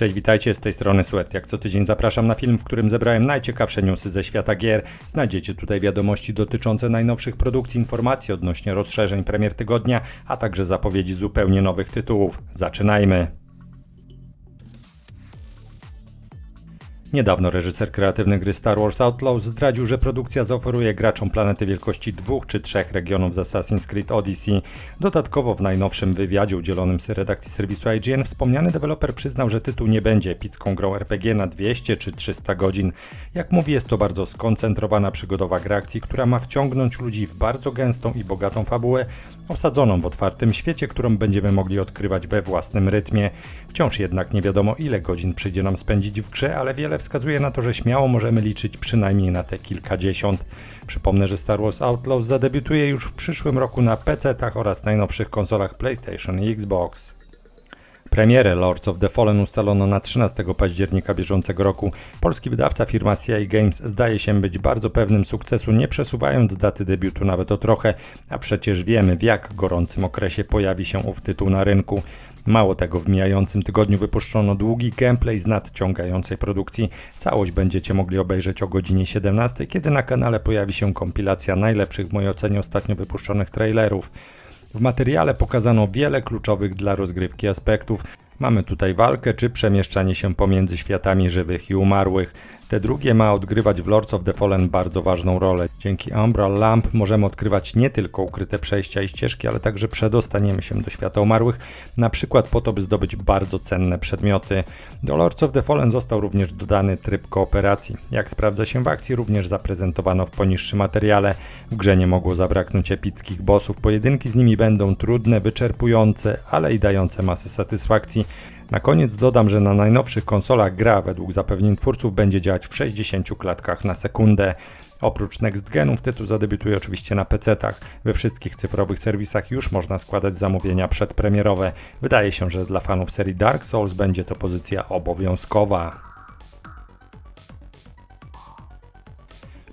Cześć, witajcie, z tej strony Sweat. Jak co tydzień zapraszam na film, w którym zebrałem najciekawsze newsy ze świata gier. Znajdziecie tutaj wiadomości dotyczące najnowszych produkcji, informacje odnośnie rozszerzeń premier tygodnia, a także zapowiedzi zupełnie nowych tytułów. Zaczynajmy! Niedawno reżyser kreatywny gry Star Wars Outlaws zdradził, że produkcja zaoferuje graczom planety wielkości dwóch czy trzech regionów z Assassin's Creed Odyssey. Dodatkowo w najnowszym wywiadzie udzielonym z redakcji serwisu IGN wspomniany deweloper przyznał, że tytuł nie będzie epicką grą RPG na 200 czy 300 godzin. Jak mówi, jest to bardzo skoncentrowana przygodowa gra która ma wciągnąć ludzi w bardzo gęstą i bogatą fabułę, osadzoną w otwartym świecie, którą będziemy mogli odkrywać we własnym rytmie. Wciąż jednak nie wiadomo ile godzin przyjdzie nam spędzić w grze, ale wiele wskazuje na to, że śmiało możemy liczyć przynajmniej na te kilkadziesiąt. Przypomnę, że Star Wars Outlaws zadebiutuje już w przyszłym roku na PC-tach oraz najnowszych konsolach PlayStation i Xbox. Premierę Lords of the Fallen ustalono na 13 października bieżącego roku. Polski wydawca firma CI Games zdaje się być bardzo pewnym sukcesu, nie przesuwając daty debiutu nawet o trochę, a przecież wiemy w jak gorącym okresie pojawi się ów tytuł na rynku. Mało tego, w mijającym tygodniu wypuszczono długi gameplay z nadciągającej produkcji. Całość będziecie mogli obejrzeć o godzinie 17, kiedy na kanale pojawi się kompilacja najlepszych w mojej ocenie ostatnio wypuszczonych trailerów. W materiale pokazano wiele kluczowych dla rozgrywki aspektów. Mamy tutaj walkę czy przemieszczanie się pomiędzy światami żywych i umarłych. Te drugie ma odgrywać w Lords of the Fallen bardzo ważną rolę. Dzięki Umbral Lamp możemy odkrywać nie tylko ukryte przejścia i ścieżki, ale także przedostaniemy się do świata umarłych, na przykład po to, by zdobyć bardzo cenne przedmioty. Do Lords of the Fallen został również dodany tryb kooperacji. Jak sprawdza się w akcji, również zaprezentowano w poniższym materiale. W grze nie mogło zabraknąć epickich bossów. Pojedynki z nimi będą trudne, wyczerpujące, ale i dające masę satysfakcji. Na koniec dodam, że na najnowszych konsolach gra według zapewnień twórców będzie działać w 60 klatkach na sekundę. Oprócz Next Genów tytuł zadebiutuje oczywiście na PC-tach. We wszystkich cyfrowych serwisach już można składać zamówienia przedpremierowe. Wydaje się, że dla fanów serii Dark Souls będzie to pozycja obowiązkowa.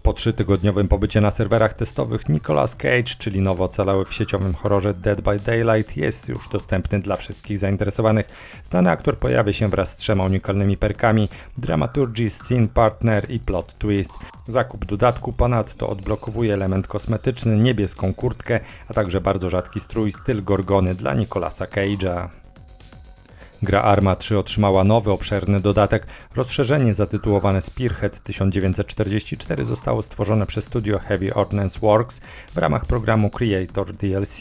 Po trzytygodniowym pobycie na serwerach testowych Nicolas Cage, czyli nowo ocalały w sieciowym horrorze Dead by Daylight, jest już dostępny dla wszystkich zainteresowanych. Znany aktor pojawia się wraz z trzema unikalnymi perkami Dramaturgy, Scene Partner i Plot Twist. Zakup dodatku ponadto odblokowuje element kosmetyczny, niebieską kurtkę, a także bardzo rzadki strój styl Gorgony dla Nicolasa Cage'a. Gra Arma 3 otrzymała nowy, obszerny dodatek. Rozszerzenie zatytułowane Spearhead 1944 zostało stworzone przez studio Heavy Ordnance Works w ramach programu Creator DLC.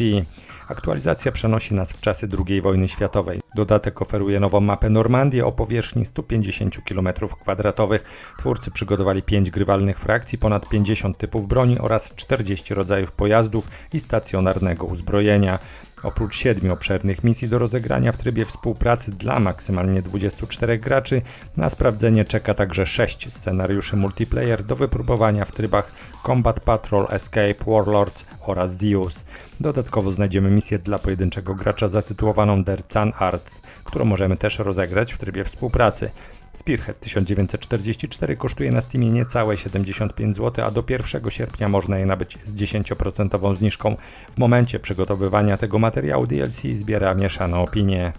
Aktualizacja przenosi nas w czasy II wojny światowej. Dodatek oferuje nową mapę Normandii o powierzchni 150 km2. Twórcy przygotowali 5 grywalnych frakcji, ponad 50 typów broni oraz 40 rodzajów pojazdów i stacjonarnego uzbrojenia. Oprócz siedmiu obszernych misji do rozegrania w trybie współpracy dla maksymalnie 24 graczy, na sprawdzenie czeka także 6 scenariuszy multiplayer do wypróbowania w trybach Combat Patrol, Escape, Warlords oraz Zeus. Dodatkowo znajdziemy misję dla pojedynczego gracza zatytułowaną Der Zahnarzt, którą możemy też rozegrać w trybie współpracy. Spearhead 1944 kosztuje na Steamie niecałe 75 zł, a do 1 sierpnia można je nabyć z 10% zniżką. W momencie przygotowywania tego materiału DLC zbiera mieszane opinie.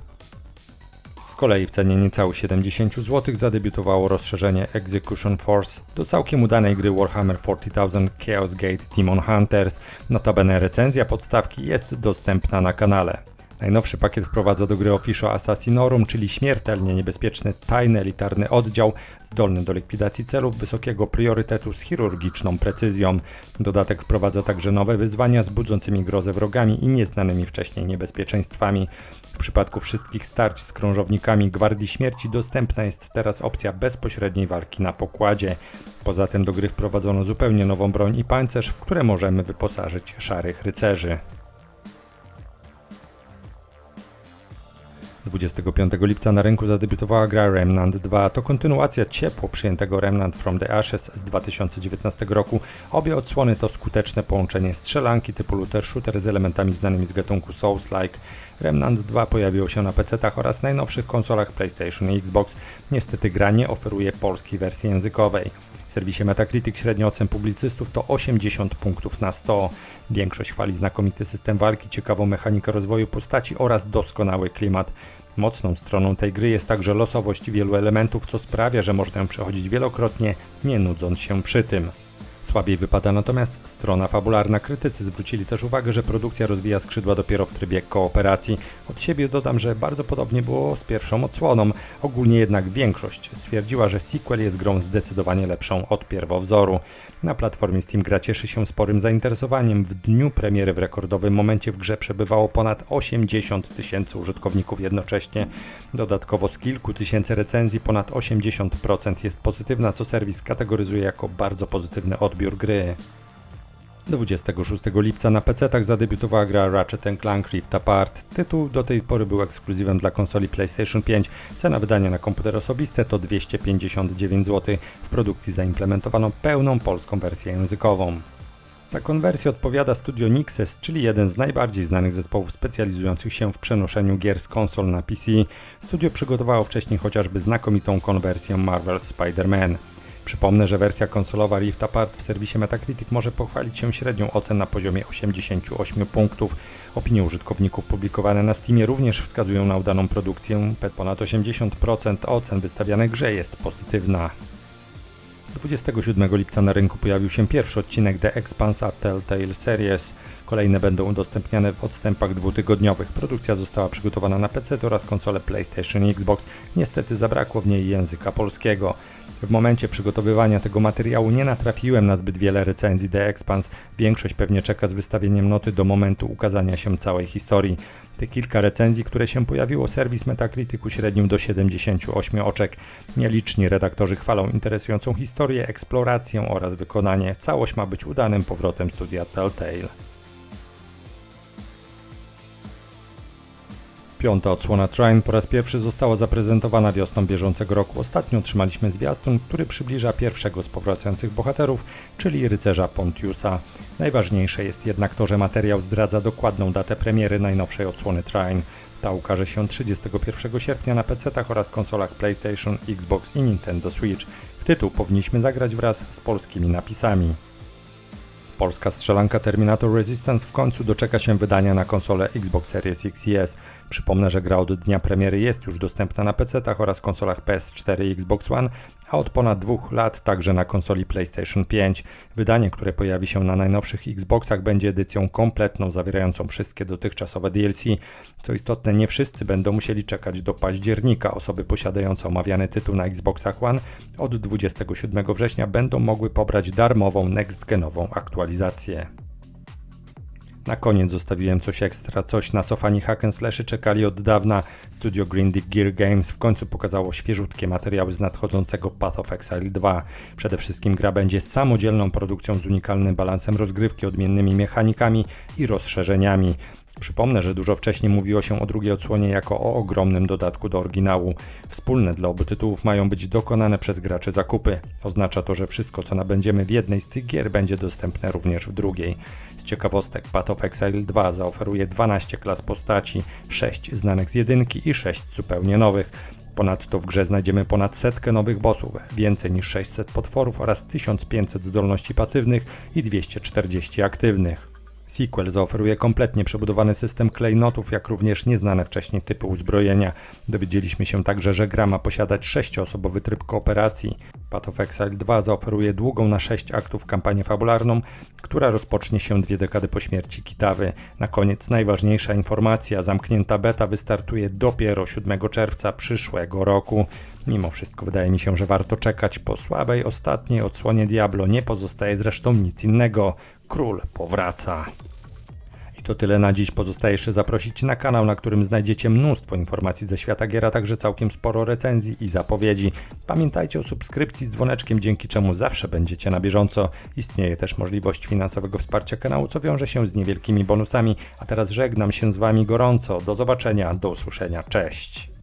Z kolei w cenie niecałych 70 zł zadebiutowało rozszerzenie Execution Force do całkiem udanej gry Warhammer 40,000 Chaos Gate Demon Hunters. Notabene recenzja podstawki jest dostępna na kanale. Najnowszy pakiet wprowadza do gry Officio Assassinorum, czyli śmiertelnie niebezpieczny, tajny, elitarny oddział, zdolny do likwidacji celów wysokiego priorytetu z chirurgiczną precyzją. Dodatek wprowadza także nowe wyzwania z budzącymi grozę wrogami i nieznanymi wcześniej niebezpieczeństwami. W przypadku wszystkich starć z krążownikami Gwardii Śmierci dostępna jest teraz opcja bezpośredniej walki na pokładzie. Poza tym do gry wprowadzono zupełnie nową broń i pancerz, w które możemy wyposażyć szarych rycerzy. 25 lipca na rynku zadebiutowała gra Remnant 2. To kontynuacja ciepło przyjętego Remnant from the Ashes z 2019 roku. Obie odsłony to skuteczne połączenie strzelanki typu looter shooter z elementami znanymi z gatunku Souls-like. Remnant 2 pojawiło się na PC-tach oraz najnowszych konsolach PlayStation i Xbox. Niestety gra nie oferuje polskiej wersji językowej. W serwisie Metacritic średnio ocen publicystów to 80 punktów na 100. Większość chwali znakomity system walki, ciekawą mechanikę rozwoju postaci oraz doskonały klimat. Mocną stroną tej gry jest także losowość wielu elementów, co sprawia, że można ją przechodzić wielokrotnie, nie nudząc się przy tym. Słabiej wypada natomiast strona fabularna. Krytycy zwrócili też uwagę, że produkcja rozwija skrzydła dopiero w trybie kooperacji. Od siebie dodam, że bardzo podobnie było z pierwszą odsłoną. Ogólnie jednak większość stwierdziła, że sequel jest grą zdecydowanie lepszą od pierwowzoru. Na platformie Steam gra cieszy się sporym zainteresowaniem. W dniu premiery w rekordowym momencie w grze przebywało ponad 80 tysięcy użytkowników jednocześnie. Dodatkowo z kilku tysięcy recenzji ponad 80% jest pozytywna, co serwis kategoryzuje jako bardzo pozytywny odbiór odbiór gry. 26 lipca na PC-tach zadebiutowała gra Ratchet Clank Rift Apart. Tytuł do tej pory był ekskluzywem dla konsoli PlayStation 5. Cena wydania na komputer osobiste to 259 zł. W produkcji zaimplementowano pełną polską wersję językową. Za konwersję odpowiada studio Nixes, czyli jeden z najbardziej znanych zespołów specjalizujących się w przenoszeniu gier z konsol na PC. Studio przygotowało wcześniej chociażby znakomitą konwersję Marvel Spider-Man. Przypomnę, że wersja konsolowa Rift Apart w serwisie Metacritic może pochwalić się średnią ocen na poziomie 88 punktów. Opinie użytkowników publikowane na Steamie również wskazują na udaną produkcję. Ponad 80% ocen wystawianych grze jest pozytywna. 27 lipca na rynku pojawił się pierwszy odcinek The Expanse a Telltale Series. Kolejne będą udostępniane w odstępach dwutygodniowych. Produkcja została przygotowana na PC oraz konsole PlayStation i Xbox. Niestety zabrakło w niej języka polskiego. W momencie przygotowywania tego materiału nie natrafiłem na zbyt wiele recenzji The Expanse. Większość pewnie czeka z wystawieniem noty do momentu ukazania się całej historii. Te kilka recenzji, które się pojawiło, serwis Metacritic uśrednił do 78 oczek. Nieliczni redaktorzy chwalą interesującą historię, eksplorację oraz wykonanie. Całość ma być udanym powrotem studia Telltale. Piąta odsłona Trine po raz pierwszy została zaprezentowana wiosną bieżącego roku. Ostatnio otrzymaliśmy zwiastun, który przybliża pierwszego z powracających bohaterów, czyli rycerza Pontiusa. Najważniejsze jest jednak to, że materiał zdradza dokładną datę premiery najnowszej odsłony Trine. Ta ukaże się 31 sierpnia na PC-tach oraz konsolach PlayStation, Xbox i Nintendo Switch. W tytuł powinniśmy zagrać wraz z polskimi napisami. Polska strzelanka Terminator Resistance w końcu doczeka się wydania na konsolę Xbox Series X i S. Przypomnę, że gra od dnia premiery jest już dostępna na PC-tach oraz konsolach PS4 i Xbox One, a od ponad dwóch lat także na konsoli PlayStation 5. Wydanie, które pojawi się na najnowszych Xboxach, będzie edycją kompletną, zawierającą wszystkie dotychczasowe DLC. Co istotne, nie wszyscy będą musieli czekać do października. Osoby posiadające omawiany tytuł na Xboxach One od 27 września będą mogły pobrać darmową next-genową aktualizację. Na koniec zostawiłem coś ekstra, coś na co fani hack'n'slashy czekali od dawna. Studio Green Dick Gear Games w końcu pokazało świeżutkie materiały z nadchodzącego Path of Exile 2. Przede wszystkim gra będzie samodzielną produkcją z unikalnym balansem rozgrywki, odmiennymi mechanikami i rozszerzeniami. Przypomnę, że dużo wcześniej mówiło się o drugiej odsłonie jako o ogromnym dodatku do oryginału. Wspólne dla obu tytułów mają być dokonane przez graczy zakupy. Oznacza to, że wszystko co nabędziemy w jednej z tych gier będzie dostępne również w drugiej. Z ciekawostek Path of Exile 2 zaoferuje 12 klas postaci, 6 znanych z jedynki i 6 zupełnie nowych. Ponadto w grze znajdziemy ponad setkę nowych bossów, więcej niż 600 potworów oraz 1500 zdolności pasywnych i 240 aktywnych. Sequel zaoferuje kompletnie przebudowany system klejnotów, jak również nieznane wcześniej typy uzbrojenia. Dowiedzieliśmy się także, że gra ma posiadać sześcioosobowy tryb kooperacji. Path of Exile 2 zaoferuje długą na 6 aktów kampanię fabularną, która rozpocznie się dwie dekady po śmierci Kitawy. Na koniec najważniejsza informacja, zamknięta beta wystartuje dopiero 7 czerwca przyszłego roku. Mimo wszystko wydaje mi się, że warto czekać. Po słabej ostatniej odsłonie Diablo nie pozostaje zresztą nic innego. Król powraca. I to tyle na dziś. Pozostaje jeszcze zaprosić na kanał, na którym znajdziecie mnóstwo informacji ze świata gier, a także całkiem sporo recenzji i zapowiedzi. Pamiętajcie o subskrypcji z dzwoneczkiem, dzięki czemu zawsze będziecie na bieżąco. Istnieje też możliwość finansowego wsparcia kanału, co wiąże się z niewielkimi bonusami. A teraz żegnam się z Wami gorąco. Do zobaczenia, do usłyszenia. Cześć!